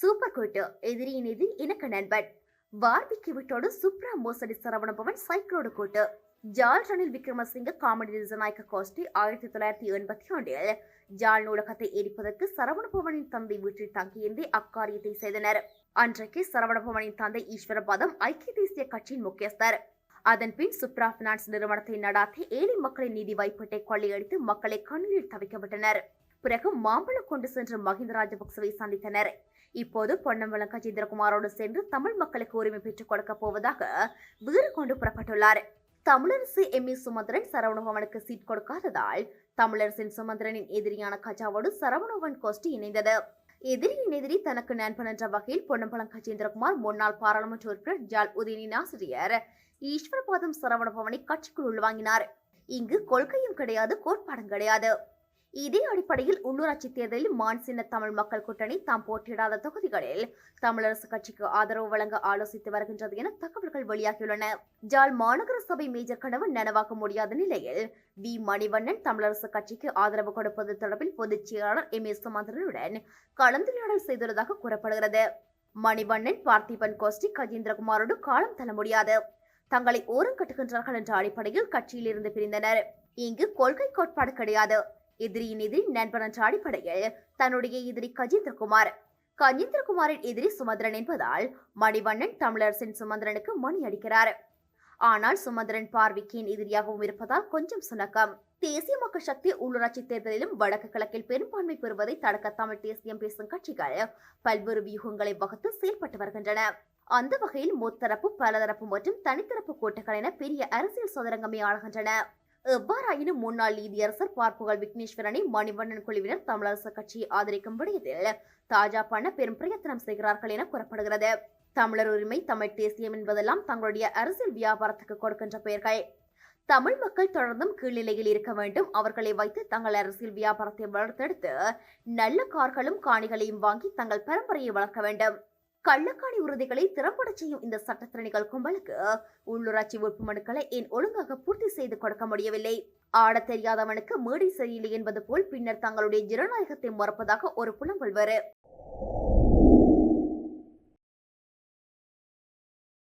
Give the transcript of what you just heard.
Super கோட்டு எதிரியின் எதிரி இணக்க நண்பன். வார்பிக்கு விட்டோடு சுப்ரா மோசடி சரவணபவன் சைக்கிளோடு கூட்டு. ஜால் ரணில் விக்ரமசிங்க காமெடி திசநாயக்க கோஷ்டி ஆயிரத்தி தொள்ளாயிரத்தி எண்பத்தி ஒன்றில். ஜால் நூலகத்தை எரிப்பதற்கு சரவணபவனின் தந்தை வீட்டில் தங்கியிருந்தே அக்காரியத்தை செய்தனர். அன்றைக்கு சரவணபவனின் தந்தை ஈஸ்வரபாதம் ஐக்கிய தேசிய கட்சியின் முக்கியஸ்தர். அதன் பின் சுப்ரா பினான்ஸ் நிறுவனத்தை நடாத்தி ஏழை மக்களின் நிதி வாய்ப்பீட்டை கொள்ளையடித்து மக்களை கண்ணீரில் தவிக்கப்பட்டனர் பிறகு மாம்பழம் கொண்டு சென்று மஹிந்த ராஜபக்சவை சந்தித்தனர். இப்போது பொன்னம்பலம் கஜேந்திரகுமாரோடு சென்று தமிழ் மக்களுக்கு உரிமை பெற்றுக் கொடுக்கப் போவதாக வீறு கொண்டு புறப்பட்டுள்ளார். தமிழரசு எம். ஏ. சுமந்திரன் சரவணபவனுக்கு சீட் கொடுக்காததால் தமிழரசின் சுமந்திரனின் எதிரியான கஜாவோடு சரவணபவன் கோஷ்டி இணைந்தது. எதிரியின் எதிரி தனக்கு நண்பன் என்ற வகையில் பொன்னம்பலம் கஜேந்திரகுமார் முன்னாள் பாராளுமன்ற உறுப்பினர் ஜால் உதயனின் ஆசிரியர் ஈஸ்வரபாதம் சரவணபவனை கட்சிக்குள் உள்வாங்கினார். இங்கு கொள்கையும் கிடையாது கோட்பாடும் கிடையாது. இதே அடிப்படையில் உள்ளூராட்சி தேர்தலில் மான் சின்ன தமிழ் மக்கள் கூட்டணி தாம் போட்டியிடாத தொகுதிகளில் தமிழரசு கட்சிக்கு ஆதரவு வழங்க ஆலோசித்து வருகின்றது என தகவல்கள் வெளியாகியுள்ளன. ஜாழ் மாநகர சபை மேஜர் கனவு நனவாக்க முடியாத நிலையில் வி. மணிவண்ணன் தமிழரசு கட்சிக்கு ஆதரவு கொடுப்பது தொடர்பில் பொதுச் செயலாளர் எம். எஸ் சுமந்திரனுடன் கலந்துரையாடல் செய்துள்ளதாக கூறப்படுகிறது. மணிவண்ணன் பார்த்திபன் கோஷ்டி கஜேந்திரகுமாரோடு காலம் தள்ள முடியாது. தங்களை ஓரம் கட்டுகின்றார்கள் என்ற அடிப்படையில் கட்சியிலிருந்து பிரிந்தனர். இங்கு கொள்கை கோட்பாடு கிடையாது. எதிரியின் எதிரி நண்பன் என்ற அடிப்படையில் தன்னுடைய எதிரி கஜேந்திரகுமார். கஜேந்திரகுமாரின் எதிரி சுமந்திரன் என்பதால் மணிவண்ணன் தமிழரசின் சுமந்திரனுக்கு மணி அடிக்கிறார். ஆனால் சுமந்திரன் பார்வைக்கின் எதிரியாகவும் இருப்பதால் கொஞ்சம் சுணக்கம். தேசிய மக்கள் சக்தி உள்ளூராட்சி தேர்தலிலும் வடக்கு கிழக்கில் பெரும்பான்மை பெறுவதை தடுக்க தமிழ் தேசியம் பேசும் கட்சிகள் பல்வேறு வியூகங்களை வகுத்து செயல்பட்டு வருகின்றன. அந்த வகையில் முத்தரப்பு பலதரப்பு மற்றும் தனித்தரப்பு கூட்டங்கள் என பெரிய அரசியல் சதுரங்கமே ஆளுகின்றன. எவ்வாறாயினும் முன்னாள் நீதியரசர் பார்ப்புகள் விக்னேஸ்வரனை மணிவண்ணன் குழுவினர் தமிழரசு கட்சியை ஆதரிக்கும் விடயத்தில் தாஜா பண்ண பெரும் பிரயத்தனம் செய்கிறார்கள் என கூறப்படுகிறது. தமிழர் உரிமை தமிழ் தேசியம் என்பதெல்லாம் தங்களுடைய அரசியல் வியாபாரத்துக்கு கொடுக்கின்ற பெயர்கள். தமிழ் மக்கள் தொடர்ந்தும் கீழ்நிலையில் இருக்க வேண்டும். அவர்களை வைத்து தங்கள் அரசியல் வியாபாரத்தை வளர்த்தெடுத்து நல்ல கார்களும் காணிகளையும் வாங்கி தங்கள் பரம்பரையை வளர்க்க வேண்டும். கள்ளக்காணி உறுதிகளை திறம்பட செய்யும் இந்த சட்டத்திறனிகள் கும்பலுக்கு உள்ளூராட்சி வேட்பு மனுக்களை ஏன் ஒழுங்காக பூர்த்தி செய்து கொடுக்க முடியவில்லை. ஆடத் தெரியாதவனுக்கு மேடை சரியில்லை என்பது போல் பின்னர் தங்களுடைய ஜனநாயகத்தை மறப்பதாக ஒரு புலம்பல் வரு